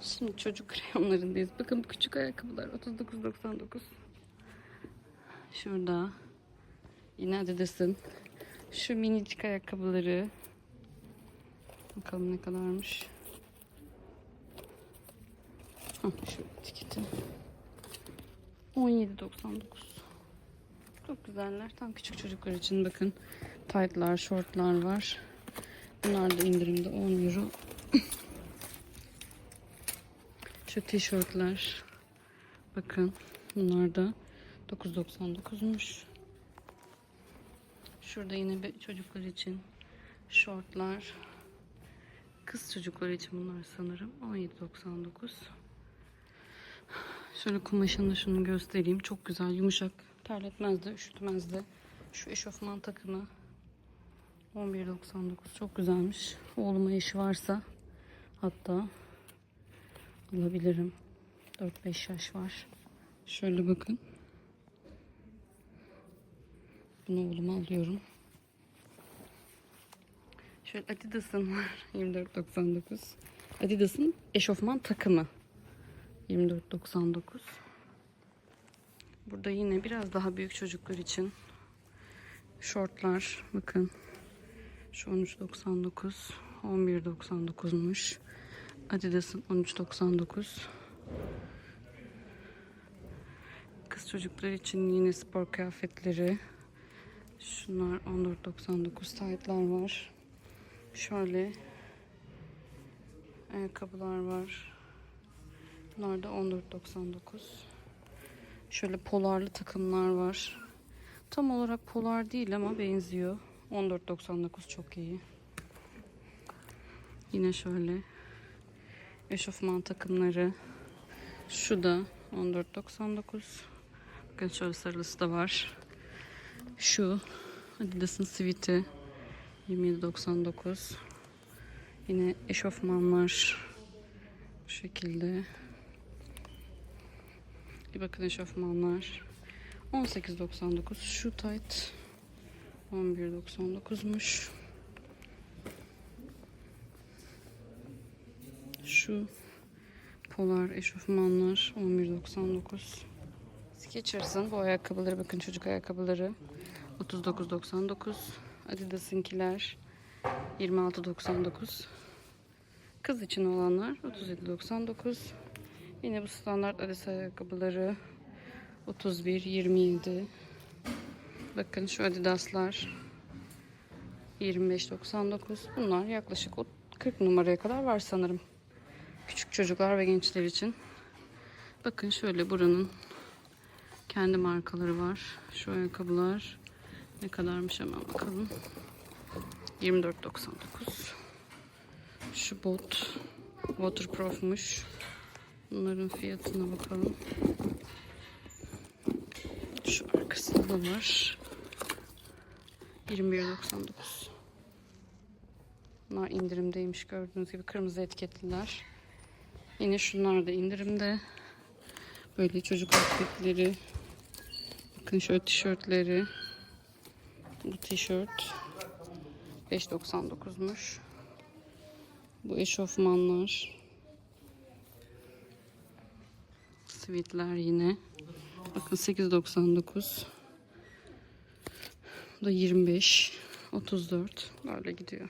Şimdi çocuk kreyonlarındayız. Bakın bu küçük ayakkabılar 39.99. Şurada. Yine Adidas'ın. Şu minicik ayakkabıları. Bakalım ne kadarmış. Hah, şu etiketi. 17.99. Çok güzeller. Tam küçük çocuklar için bakın. Tight'lar, shortlar var. Bunlar da indirimde 10 euro. Şu tişörtler. Bakın. Bunlar da 9.99'muş. Şurada yine bir çocuklar için şortlar. Kız çocukları için bunlar sanırım. 17.99. Şöyle kumaşını şunu göstereyim. Çok güzel, yumuşak. Terletmez de, üşütmez de. Şu eşofman takımı 11.99 çok güzelmiş. Oğluma işi varsa hatta alabilirim. 4-5 yaş var. Şöyle bakın. Bunu oğluma alıyorum. Şöyle Adidas'ın var 24.99. Adidas'ın eşofman takımı 24.99. Burada yine biraz daha büyük çocuklar için şortlar bakın şu 13.99 11.99'muş. Adidas'ın 13.99. Kız çocuklar için yine spor kıyafetleri. Şunlar 14.99 taytlar var. Şöyle ayakkabılar var. Bunlar da 14.99. Şöyle polarlı takımlar var. Tam olarak polar değil ama benziyor. 14.99 çok iyi. Yine şöyle eşofman takımları. Şu da 14.99. Bakın şöyle sarılısı da var. Şu Adidas'ın siviti 27.99. Yine eşofmanlar bu şekilde. Bir bakın eşofmanlar 18.99. Şu tight 11.99'muş. Şu polar eşofmanlar 11.99. Skechers'ın bu ayakkabıları bakın çocuk ayakkabıları 39.99. Adidas'ınkiler 26.99. Kız için olanlar 37.99. Yine bu standart Adidas ayakkabıları 31.27. Bakın şu Adidas'lar 25.99. Bunlar yaklaşık o 40 numaraya kadar var sanırım. Çocuklar ve gençler için. Bakın şöyle buranın kendi markaları var. Şu ayakkabılar ne kadarmış hemen bakalım. 24.99. Şu bot waterproof'muş. Bunların fiyatına bakalım. Şu arkasında da var. 21.99. Bunlar indirimdeymiş gördüğünüz gibi kırmızı etiketliler. Yine şunlar da indirimde. Böyle çocuk outfitleri. Bakın şöyle tişörtleri. Bu tişört 5.99'muş. Bu eşofmanlar. Sweetler yine. Bakın 8.99. Bu da 25, 34 böyle gidiyor.